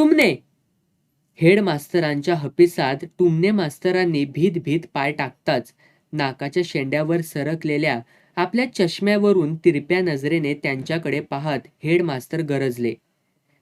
टुमणे हेडमास्तरांच्या हपिसात टुमने मास्तरांनी भीत भीत पाय टाकताच नाकाच्या शेंड्यावर सरकलेल्या आपल्या चष्म्यावरून तिरप्या नजरेने त्यांच्याकडे पाहत हेडमास्तर गरजले.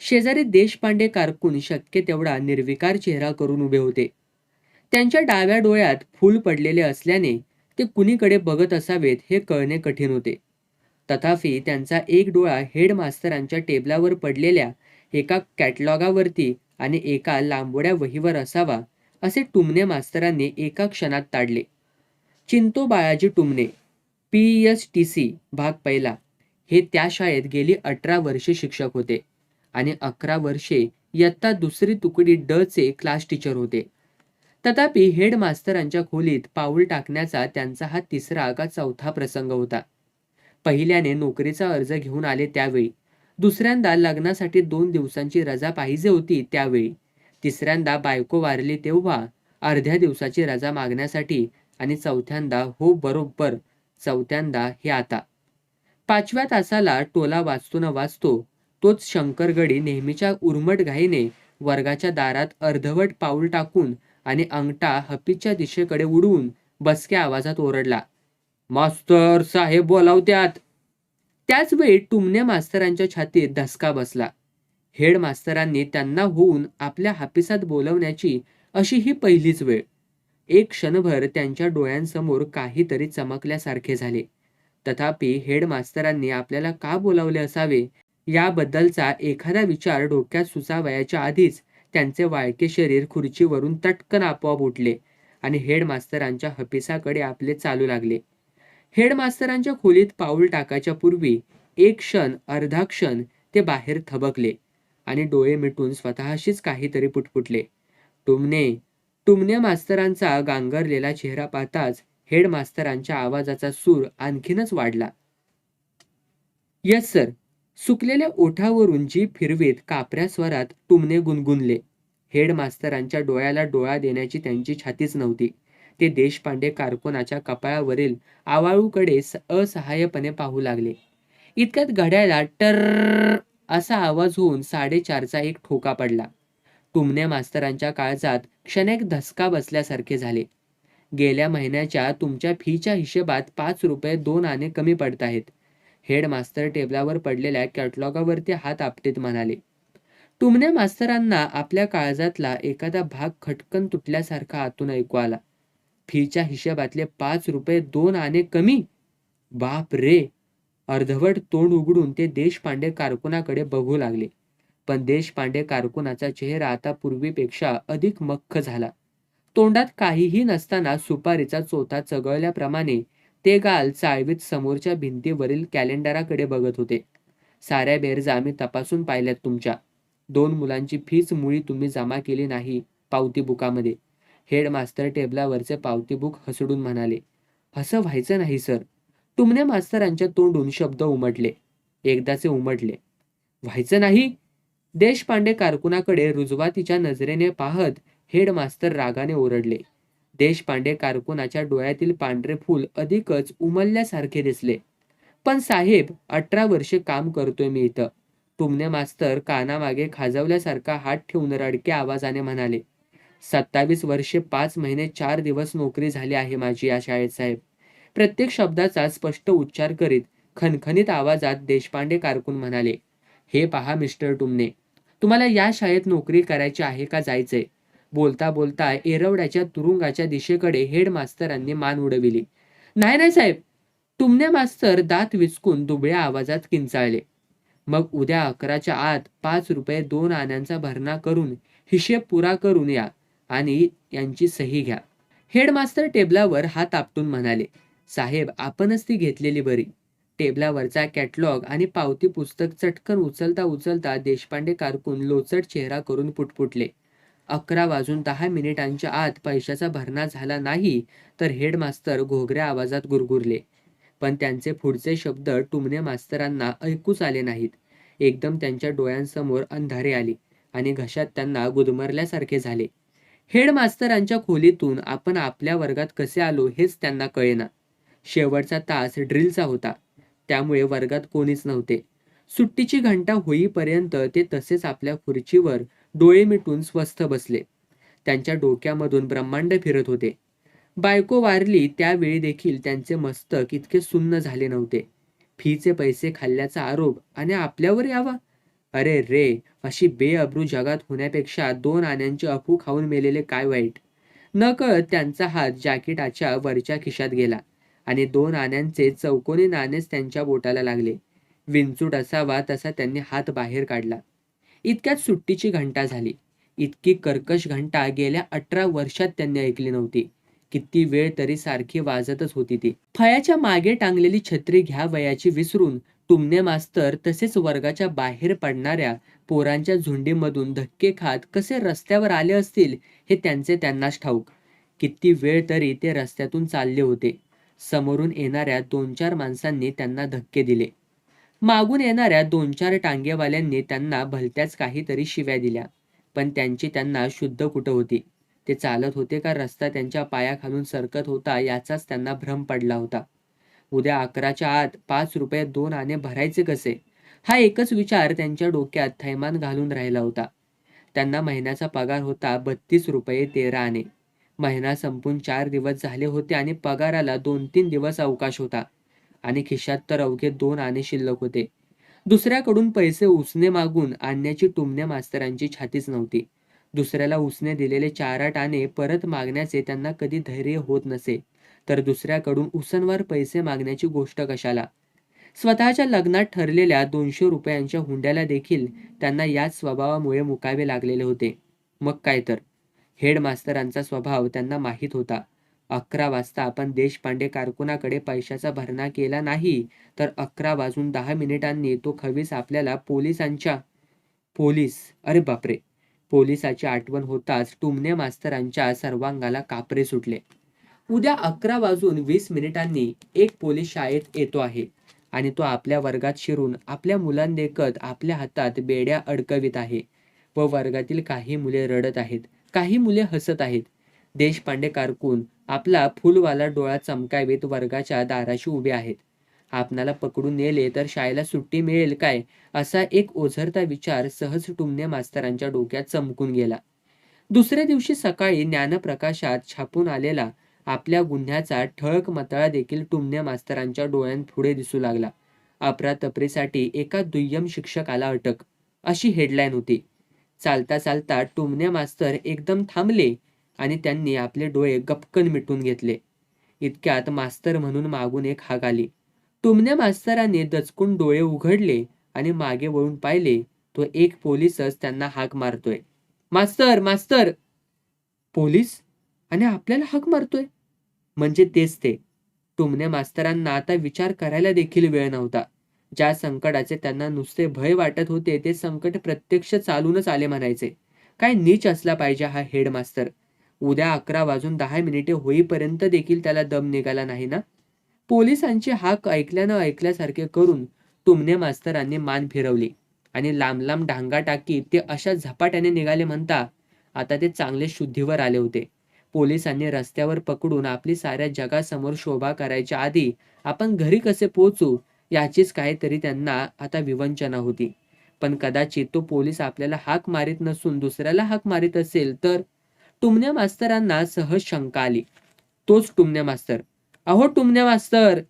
शेजारी देशपांडे कारकून शक्य तेवढा निर्विकार चेहरा करून उभे होते. त्यांच्या डाव्या डोळ्यात फूल पडलेले असल्याने ते कुणीकडे बघत असावेत हे कळणे कठीण होते. तथापि त्यांचा एक डोळा हेडमास्तरांच्या टेबलावर पडलेल्या एका कॅटलॉगावरती आणि एका लांबोड्या वहीवर असावा असे टुमने मास्तरांनी एका क्षणात ताडले. Chinto Balaji Tumne P S T C भाग पहिला. हे त्या शाळेत गेली अठरा वर्षे शिक्षक होते आणि अकरा वर्षे इयत्ता दुसरी तुकडी ड चे क्लास टीचर होते. तथापि हेडमास्तरांच्या खोलीत पाऊल टाकण्याचा त्यांचा हा तिसरा का चौथा प्रसंग होता. पहिल्याने नोकरीचा अर्ज घेऊन आले त्यावेळी दुसऱ्यांदा लग्नासाठी दोन दिवसांची रजा पाहिजे होती त्यावेळी. तिसऱ्यांदा बायको वारली तेव्हा अर्ध्या दिवसाची रजा मागण्यासाठी आणि चौथ्यांदा हो बरोबर चौथ्यांदा हे आता. पाचव्या तासाला टोला वाचतो न वाचतो तोच शंकरगडी नेहमीच्या उर्मट घाईने वर्गाच्या दारात अर्धवट पाऊल टाकून आणि अंगठा हपीच्या दिशेकडे उडवून बसक्या आवाजात ओरडला मास्तर साहेब बोलावत्यात. त्याच वेळी टुमणे मास्तरांच्या छातीत धसका बसला. हेड मास्तरांनी त्यांना होऊन आपल्या हापिसात बोलवण्याची अशी ही पहिलीच वेळ. एक क्षणभर त्यांच्या डोळ्यांसमोर काहीतरी चमकल्यासारखे झाले. तथापि हेड मास्तरांनी आपल्याला का बोलावले असावे याबद्दलचा एखादा विचार डोक्यात सुचावयाच्या आधीच त्यांचे वाळके शरीर खुर्चीवरून तटकन आपोआप उठले आणि हेड मास्तरांच्या हपिसाकडे आपले चालू लागले. हेडमास्तरांच्या खोलीत पाऊल टाकायच्या पूर्वी एक क्षण अर्धा क्षण ते बाहेर थबकले आणि डोळे मिटून स्वतःशीच काहीतरी पुटपुटले. टुमने टुमने मास्तरांचा गांगरलेला चेहरा पाहताच हेडमास्तरांच्या आवाजाचा सूर आणखीनच वाढला. Yes sir. सुकलेल्या ओठावरून जी फिरवीत कापऱ्या स्वरात टुमने गुणगुणले. हेडमास्तरांच्या डोळ्याला डोळा देण्याची त्यांची छातीच नव्हती. ते देशपांडे कारकुनाच्या कपाळावरील आवाळूकडे असहाय्यपणे पाहू लागले. इतक्यात घड्याला टर असा आवाज होऊन साडेचारचा एक ठोका पडला. तुमने मास्तरांच्या काळजात क्षणेक धसका बसल्यासारखे झाले. गेल्या महिन्याच्या तुमच्या फीच्या हिशेबात पाच रुपये दोन आणे कमी पडत आहेत. हेडमास्तर टेबलावर पडलेल्या कॅटलॉगावरती हात आपटीत म्हणाले तुमने मास्तरांना आपल्या काळजातला एखादा भाग खटकन तुटल्यासारखा आतून ऐकू आला. फीच्या हिशेबातले पाच रुपये दोन आणे कमी? बाप रे! अर्धवट तोंड उघडून ते देशपांडे कारकुनाकडे बघू लागले. पण देशपांडे कारकुनाचा चेहरा आता पूर्वीपेक्षा अधिक मख्ख झाला. तोंडात काहीही नसताना सुपारीचा चोथा चगळल्याप्रमाणे ते गाल चाळवीत समोरच्या भिंतीवरील कॅलेंडराकडे बघत होते. साऱ्या बेरजा आम्ही तपासून पाहिल्यात तुमच्या. दोन मुलांची फीच मुळी तुम्ही जमा केली नाही पावती बुकामध्ये. हेडमास्तर टेबलावरचे पावती बुक हसडून म्हणाले असं व्हायचं नाही सर. तुमने मास्तरांच्या तोंडून शब्द उमटले. एकदाचे उमटले. व्हायचं नाही. देशपांडे कारकुनाकडे रुजवातीच्या नजरेने पाहत हेडमास्तर रागाने ओरडले. देशपांडे कारकुनाच्या डोळ्यातील पांढरे फूल अधिकच उमलल्यासारखे दिसले. पण साहेब अठरा वर्षे काम करतोय मी इथं. तुमने मास्तर कानामागे खाजवल्यासारखा हात ठेवून रडक्या आवाजाने म्हणाले सत्तावीस वर्षे पाच महिने चार दिवस नोकरी झाली आहे माझी या शाळेत साहेब. प्रत्येक शब्दाचा स्पष्ट उच्चार करीत खणखणीत आवाजात देशपांडे कारकून म्हणाले हे पहा मिस्टर टुमने तुम्हाला या शाळेत नोकरी करायची आहे का जायचंय बोलता बोलता एरवड्याच्या तुरुंगाच्या दिशेकडे हेड मास्तरांनी मान उडविली. नाही नाही साहेब. तुमने मास्तर दात विचकून दुबळ्या आवाजात किंचाळले. मग उद्या अकराच्या आत पाच रुपये दोन आण्यांचा भरणा करून हिशेब पुरा करून या. आणि यांची सही घ्या. हेडमास्तर टेबलावर हात आपटून म्हणाले साहेब आपणच ती घेतलेली बरी. टेबलावरचा कॅटलॉग आणि पावती पुस्तक चटकन उचलता उचलता देशपांडे कारकून लोचट चेहरा करून पुटपुटले. अकरा वाजून दहा मिनिटांच्या आत पैशाचा भरणा झाला नाही तर हेडमास्तर घोगऱ्या आवाजात गुरगुरले. पण त्यांचे पुढचे शब्द टुमणे मास्तरांना ऐकूच आले नाहीत. एकदम त्यांच्या डोळ्यांसमोर अंधारे आली आणि घशात त्यांना गुदमरल्यासारखे झाले. हेडमास्तरांच्या खोलीतून आपण आपल्या वर्गात कसे आलो हेच त्यांना कळेना. शेवटचा तास ड्रिलचा होता. त्यामुळे वर्गात कोणीच नव्हते. सुट्टीची घंटा होईपर्यंत ते तसेच आपल्या खुर्चीवर डोळे मिटून स्वस्थ बसले. त्यांच्या डोक्यामधून ब्रह्मांड फिरत होते. बायको वारली त्यावेळी देखील त्यांचे मस्तक इतके सुन्न झाले नव्हते. फीचे पैसे खाल्ल्याचा आरोप आणि आपल्यावर यावा? अरे रे अशी बेअब्रू जगात होण्यापेक्षा दोन आण्यांचे अफू खाऊन मेलेले काय वाईट? न कळत त्यांचा हात जॅकेटाच्या वरच्या खिशात गेला आणि दोन आण्यांचे चौकोनी नाणेच त्यांच्या बोटाला लागले. विंचूट असावा तसा त्यांनी हात बाहेर काढला. इतक्यात सुट्टीची घंटा झाली. इतकी कर्कश घंटा गेल्या अठरा वर्षात त्यांनी ऐकली नव्हती. किती वेळ तरी सारखी वाजतच होती ती. फळ्याच्या मागे टांगलेली छत्री घ्या वयाची विसरून तुमने मास्तर तसेच वर्गाच्या बाहेर पडणाऱ्या पोरांच्या झुंडीमधून धक्के खात कसे रस्त्यावर आले असतील हे त्यांचे त्यांनाच ठाऊक. किती वेळ तरी ते रस्त्यातून चालले होते. समोरून येणाऱ्या दोन चार माणसांनी त्यांना धक्के दिले. मागून येणाऱ्या दोन चार टांगेवाल्यांनी त्यांना भलत्याच काहीतरी शिव्या दिल्या. पण त्यांची त्यांना शुद्ध कुठं होती? ते चालत होते का रस्ता त्यांच्या पायाखालून सरकत होता याचाच त्यांना भ्रम पडला होता. उद्या अकराच्या आत पाच रुपये दोन आणे भरायचे कसे? हा एकच विचार त्यांच्या डोक्यात थैमान घालून राहिला होता. त्यांना महिन्याचा पगार होता बत्तीस रुपये तेरा आणे महिना संपून चार दिवस झाले होते आणि पगाराला दोन तीन दिवस अवकाश होता. आणि खिशात तर अवघे दोन आणे शिल्लक होते. दुसऱ्याकडून पैसे उसने मागून आणण्याची टुमणे मास्तरांची छातीच नव्हती. दुसऱ्याला उसने दिलेले चार टाणे परत मागण्याचे त्यांना कधी धैर्य होत नसे. तर दुसऱ्याकडून उसनवर पैसे मागण्याची गोष्ट कशाला? स्वतःच्या लग्नात ठरलेल्या दोनशे रुपयांच्या हुंड्याला देखील त्यांना याच स्वभावामुळे मुकावे लागलेले होते. मग काय तर? हेडमास्तरांचा स्वभाव त्यांना माहीत होता. अकरा वाजता आपण देशपांडे कारकुनाकडे पैशाचा भरणा केला नाही तर अकरा वाजून दहा मिनिटांनी तो खवीस आपल्याला पोलिसांच्या पोलीस? अरे बापरे! पोलिसाची आठवण होताच टुमने मास्तरांच्या सर्वांगाला कापरे सुटले. उद्या अकरा वाजून वीस मिनिटांनी एक पोलीस शाळेत येतो आहे आणि तो आपल्या वर्गात शिरून आपल्या मुलांदेखत आपल्या हातात बेड्या अडकवित आहे व वर्गातील काही मुले रडत आहेत काही मुले हसत आहेत. देशपांडे कारकून आपला फुलवाला डोळा चमकावीत वर्गाच्या दाराशी उभे आहेत. आपणाला पकडून नेले तर शाळेला सुट्टी मिळेल काय? असा एक ओझरता विचार सहज टुमने मास्तरांच्या डोक्यात चमकून गेला. दुसऱ्या दिवशी सकाळी ज्ञानप्रकाशात छापून आलेला आपल्या गुन्ह्याचा ठळक मतळा देखील टुमने मास्तरांच्या डोळ्यांपुढे दिसू लागला. अपरातपरीसाठी एका दुय्यम शिक्षकाला अटक अशी हेडलाईन होती. चालता चालता टुमने मास्तर एकदम थांबले आणि त्यांनी आपले डोळे गपकन मिटून घेतले. इतक्यात मास्तर म्हणून मागून एक हाक आली. टुमण्या मास्तरांनी दचकून डोळे उघडले आणि मागे वळून पाहिले तो एक पोलीसच त्यांना हाक मारतोय. मास्तर मास्तर! पोलीस? आणि आपल्याला हाक मारतोय? म्हणजे तेच ते. टुमण्या मास्तरांना आता विचार करायला देखील वेळ नव्हता. ज्या संकटाचे त्यांना नुसते भय वाटत होते ते संकट प्रत्यक्ष चालूनच आले म्हणायचे. काय नीच असला पाहिजे हा हेडमास्तर उद्या अकरा वाजून दहा मिनिटे होईपर्यंत देखील त्याला दम निघाला नाही ना? पोलिसांची हाक ऐकल्यानं ऐकल्यासारखे करून टुमने मास्तरांनी मान फिरवली. आणि लांब लांब डांगा टाकी ते अशा झपाट्याने निघाले म्हणता आता ते चांगले शुद्धीवर आले होते. पोलिसांनी रस्त्यावर पकडून आपली साऱ्या जगासमोर शोभा करायच्या आधी आपण घरी कसे पोहोचू याचीच काहीतरी त्यांना आता विवंचना होती. पण कदाचित तो पोलीस आपल्याला हाक मारित नसून दुसऱ्याला हाक मारित असेल तर टुमण्या मास्तरांना सहज शंका आली. तोच टुमण्या मास्तर. अहो टुमण्या मास्तर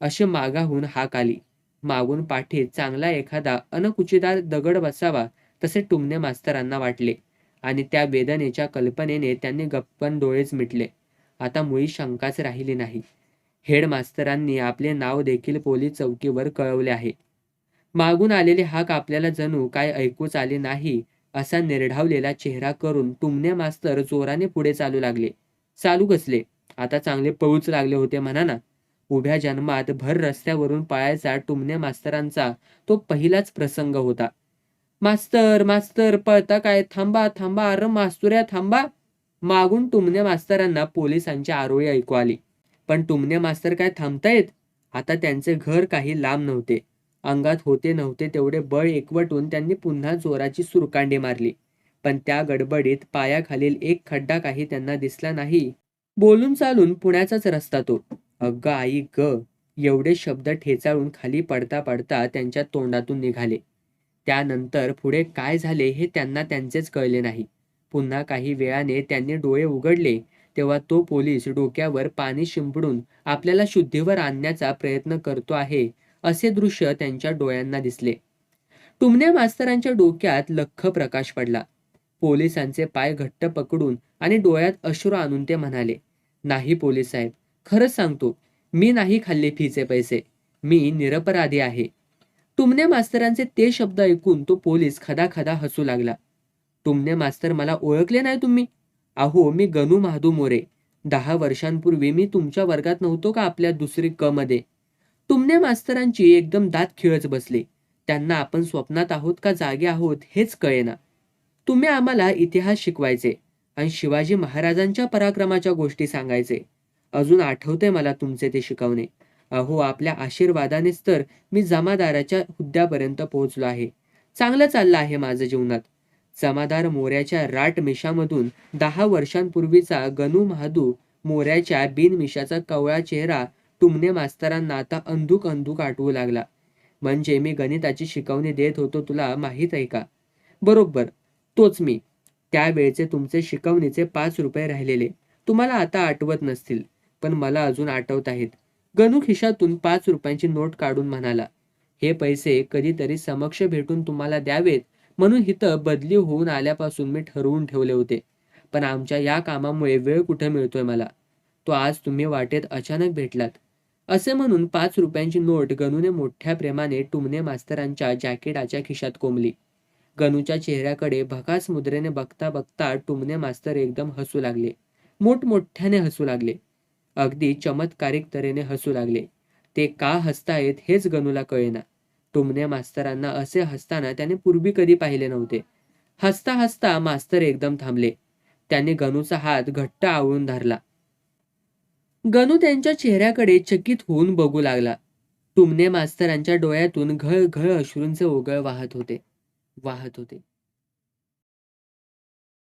असे मागाहून हाक आली. मागून पाठीत चांगला एखादा अनकुचीदार दगड बसावा तसे टुमणे मास्तरांना वाटले. आणि त्या वेदनेच्या कल्पनेने त्यांनी गप्पन डोळेच मिटले. आता मुळी शंकाच राहिली नाही. हेड मास्तरांनी आपले नाव देखील पोलीस चौकीवर कळवले आहे. मागून आलेले हाक आपल्याला जणू काय ऐकूच आले नाही असा निर्ढावलेला चेहरा करून टुमणे मास्तर जोराने पुढे चालू लागले. चालू कसले? आता चांगले पळूच लागले होते म्हणा ना उभ्या जन्मात भर रस्त्यावरून पळायचा टुमण्या मास्तरांचा तो पहिलाच प्रसंग होता. मास्तर मास्तर पळता काय? थांबा थांबा अरे मास्तुऱ्या थांबा. मागून टुमण्या मास्तरांना पोलिसांची आरोळी ऐकू आली. पण टुमने मास्तर काय थांबतायत? आता त्यांचे घर काही लांब नव्हते. अंगात होते नव्हते तेवढे बळ एकवटून त्यांनी पुन्हा जोराची सुरकांडी मारली. पण त्या गडबडीत पायाखालील एक खड्डा काही त्यांना दिसला नाही. बोलून चालून पुण्याचाच रस्ता तो. अगं आई ग एवढे शब्द ठेचाळून खाली पडता पडता त्यांच्या तोंडातून निघाले. त्यानंतर पुढे काय झाले हे त्यांना त्यांचेच कळले नाही. पुन्हा काही वेळाने त्यांनी डोळे उघडले तेव्हा तो पोलीस डोक्यावर पाणी शिंपडून आपल्याला शुद्धीवर आणण्याचा प्रयत्न करतो आहे असे दृश्य त्यांच्या डोळ्यांना दिसले. टुमण्या मास्तरांच्या डोक्यात लख्ख प्रकाश पडला. पोलिसांचे पाय घट्ट पकडून आणि डोळ्यात अश्रू आणून ते म्हणाले नाही पोलीस साहेब खरंच सांगतो मी नाही खाल्ले फीचे पैसे. मी निरपराधी आहे. तुमने मास्तरांचे ते शब्द ऐकून तो पोलीस खदा खदा हसू लागला. तुमने मास्तर मला ओळखले नाही तुम्ही? अहो मी गणू महादू मोरे. दहा वर्षांपूर्वी मी तुमच्या वर्गात नव्हतो का आपल्या दुसरी क मध्ये? तुमने मास्तरांची एकदम दात खिळच बसली. त्यांना आपण स्वप्नात आहोत का जागे आहोत हेच कळेना. तुम्ही आम्हाला इतिहास शिकवायचे. आणि शिवाजी महाराजांच्या पराक्रमाच्या गोष्टी सांगायचे. अजून आठवते मला तुमचे ते शिकवणे. अहो आपल्या आशीर्वादानेच तर मी जमादाराच्या हुद्द्यापर्यंत पोहोचलो आहे. चांगलं चाललं आहे माझं जीवनात. जमादार मोऱ्याच्या राट मिशामधून दहा वर्षांपूर्वीचा गणू महादू मोऱ्याच्या बिनमिशाचा कवळा चेहरा तुमने मास्तरांना आता अंधुक अंधुक आठवू लागला. म्हणजे मी गणिताची शिकवणी देत होतो तुला माहीत आहे का? बरोबर तोच मी. त्यावेळचे तुमचे शिकवणीचे पाच रुपये राहिलेले. तुम्हाला आता आठवत नसतील पण मला अजून आठवत आहेत. गणू खिशातून पाच रुपयांची नोट काढून म्हणाला हे पैसे कधीतरी समक्ष भेटून तुम्हाला द्यावेत. म्हणून इथं बदली होऊन आल्यापासून मी ठरवून ठेवले होते. पण आमच्या या कामामुळे वेळ कुठे मिळतोय मला? तो आज तुम्ही वाटेत अचानक भेटलात. असे म्हणून पाच रुपयांची नोट गणूने मोठ्या प्रेमाने टुमने मास्तरांच्या जॅकेटाच्या खिशात कोंबली. गणूच्या चेहऱ्याकडे भकास मुद्रेने बघता बघता टुमने मास्तर एकदम हसू लागले. मोठमोठ्याने हसू लागले. अगदी चमत्कारिक तऱ्हेने हसू लागले. ते का हसतायत हेच गणूला कळेना. टुमने मास्तरांना असे हसताना त्याने पूर्वी कधी पाहिले नव्हते. हसता हसता मास्तर एकदम थांबले. त्याने गणूचा हात घट्ट आवळून धरला. गणू त्यांच्या चेहऱ्याकडे चकित होऊन बघू लागला. टुमने मास्तरांच्या डोळ्यातून घळ घळ अश्रूंचे ओघळ वाहत होते. वाहत होते.